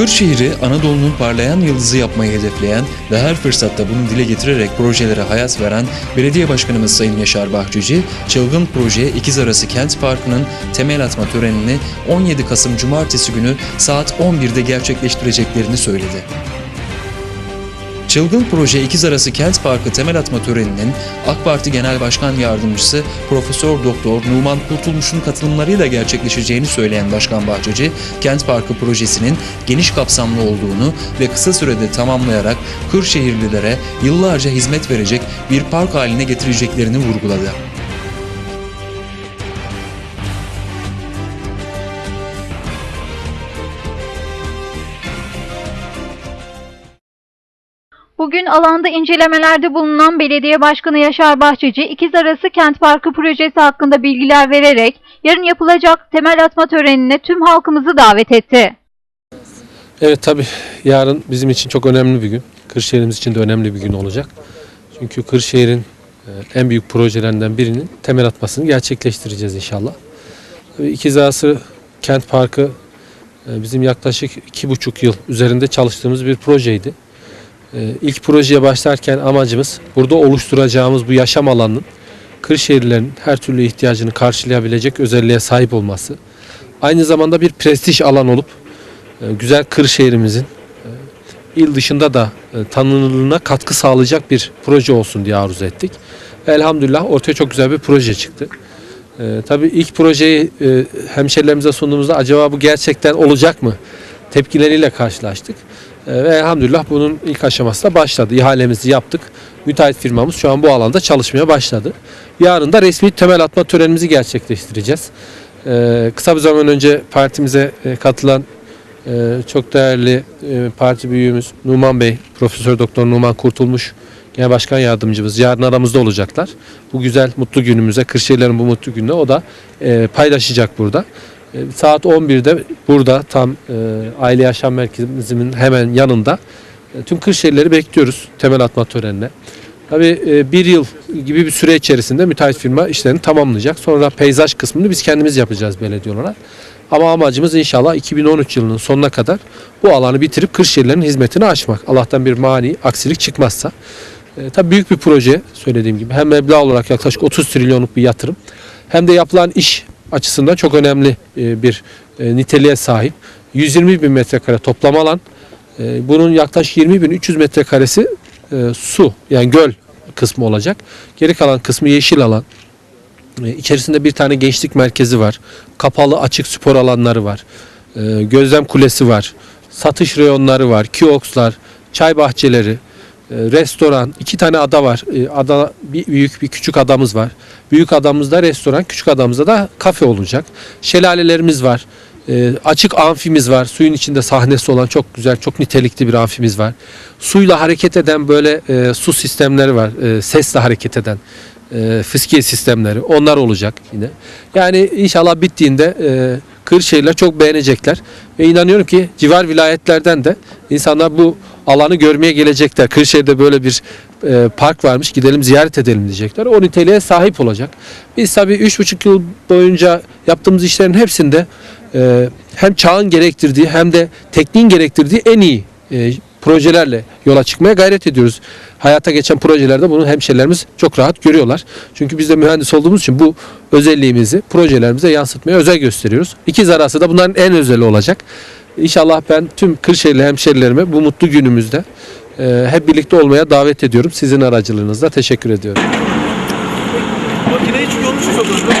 Kırşehir'i Anadolu'nun parlayan yıldızı yapmayı hedefleyen ve her fırsatta bunu dile getirerek projelere hayat veren Belediye Başkanımız Sayın Yaşar Bahçıcı, Çılgın Proje İkiz Arası Kent Parkı'nın temel atma törenini 17 Kasım Cumartesi günü saat 11'de gerçekleştireceklerini söyledi. Çılgın Proje İkiz Arası Kent Parkı temel atma töreninin AK Parti Genel Başkan Yardımcısı Profesör Doktor Numan Kurtulmuş'un katılımlarıyla gerçekleşeceğini söyleyen Başkan Bahçeci, Kent Parkı projesinin geniş kapsamlı olduğunu ve kısa sürede tamamlayarak Kırşehirlilere yıllarca hizmet verecek bir park haline getireceklerini vurguladı. Bugün alanda incelemelerde bulunan Belediye Başkanı Yaşar Bahçeci, İkiz Arası Kent Parkı projesi hakkında bilgiler vererek yarın yapılacak temel atma törenine tüm halkımızı davet etti. Evet tabi yarın bizim için çok önemli bir gün. Kırşehir'imiz için de önemli bir gün olacak. Çünkü Kırşehir'in e, en büyük projelerinden birinin temel atmasını gerçekleştireceğiz inşallah. Tabii İkiz Arası Kent Parkı e, bizim yaklaşık iki buçuk yıl üzerinde çalıştığımız bir projeydi. E, İlk projeye başlarken amacımız burada oluşturacağımız bu yaşam alanının Kırşehirlilerin her türlü ihtiyacını karşılayabilecek özelliğe sahip olması. Aynı zamanda bir prestij alan olup e, güzel Kırşehir'imizin e, il dışında da e, tanınırlığına katkı sağlayacak bir proje olsun diye arzu ettik. Elhamdülillah ortaya çok güzel bir proje çıktı. Tabii ilk projeyi hemşerilerimize sunduğumuzda acaba bu gerçekten olacak mı? Tepkileriyle karşılaştık. E, ve elhamdülillah bunun ilk aşaması da başladı. İhalemizi yaptık. Müteahhit firmamız şu an bu alanda çalışmaya başladı. Yarın da resmi temel atma törenimizi gerçekleştireceğiz. E, kısa bir zaman önce partimize e, katılan ee, çok değerli e, parti büyüğümüz Numan Bey, Profesör Doktor Numan Kurtulmuş Genel Başkan Yardımcımız yarın aramızda olacaklar. Bu güzel mutlu günümüze, Kırşehirlerin bu mutlu gününe o da e, paylaşacak burada. E, saat 11'de burada tam e, Aile Yaşam Merkezimizin hemen yanında e, tüm Kırşehirleri bekliyoruz temel atma törenine. Tabii e, bir yıl gibi bir süre içerisinde müteahhit firma işlerini tamamlayacak. Sonra peyzaj kısmını biz kendimiz yapacağız belediye olarak. Ama amacımız inşallah 2013 yılının sonuna kadar bu alanı bitirip Kırşehirlerin hizmetini açmak. Allah'tan bir mani, aksilik çıkmazsa. E, tabii büyük bir proje söylediğim gibi. Hem meblağ olarak yaklaşık 30 trilyonluk bir yatırım. Hem de yapılan iş açısından çok önemli e, bir e, niteliğe sahip. 120 bin metrekare toplam alan. E, bunun yaklaşık 20 bin 300 metrekaresi su yani göl kısmı olacak. Geri kalan kısmı yeşil alan. İçerisinde bir tane gençlik merkezi var. Kapalı açık spor alanları var. Gözlem kulesi var. Satış reyonları var. Kiosklar, çay bahçeleri, restoran, iki tane ada var. E, Ada bir büyük bir küçük adamız var. Büyük adamızda restoran, küçük adamızda da kafe olacak. Şelalelerimiz var. E, açık amfimiz var. Suyun içinde sahnesi olan çok güzel, çok nitelikli bir amfimiz var. Suyla hareket eden böyle e, su sistemleri var. E, sesle hareket eden e, fıskiye sistemleri. Onlar olacak yine. Yani inşallah bittiğinde e, Kırşehirler çok beğenecekler. Ve inanıyorum ki civar vilayetlerden de insanlar bu alanı görmeye gelecekler. Kırşehir'de böyle bir e, park varmış gidelim ziyaret edelim diyecekler. O niteliğe sahip olacak. Biz tabii 3,5 yıl boyunca yaptığımız işlerin hepsinde e, hem çağın gerektirdiği hem de tekniğin gerektirdiği en iyi e, projelerle yola çıkmaya gayret ediyoruz. Hayata geçen projelerde bunu hemşerilerimiz çok rahat görüyorlar. Çünkü biz de mühendis olduğumuz için bu özelliğimizi projelerimize yansıtmaya özen gösteriyoruz. İkiz arası da bunların en özeli olacak. İnşallah ben tüm Kırşehirli hemşerilerime bu mutlu günümüzde e, hep birlikte olmaya davet ediyorum. Sizin aracılığınızla teşekkür ediyorum. Makine hiç hızlı.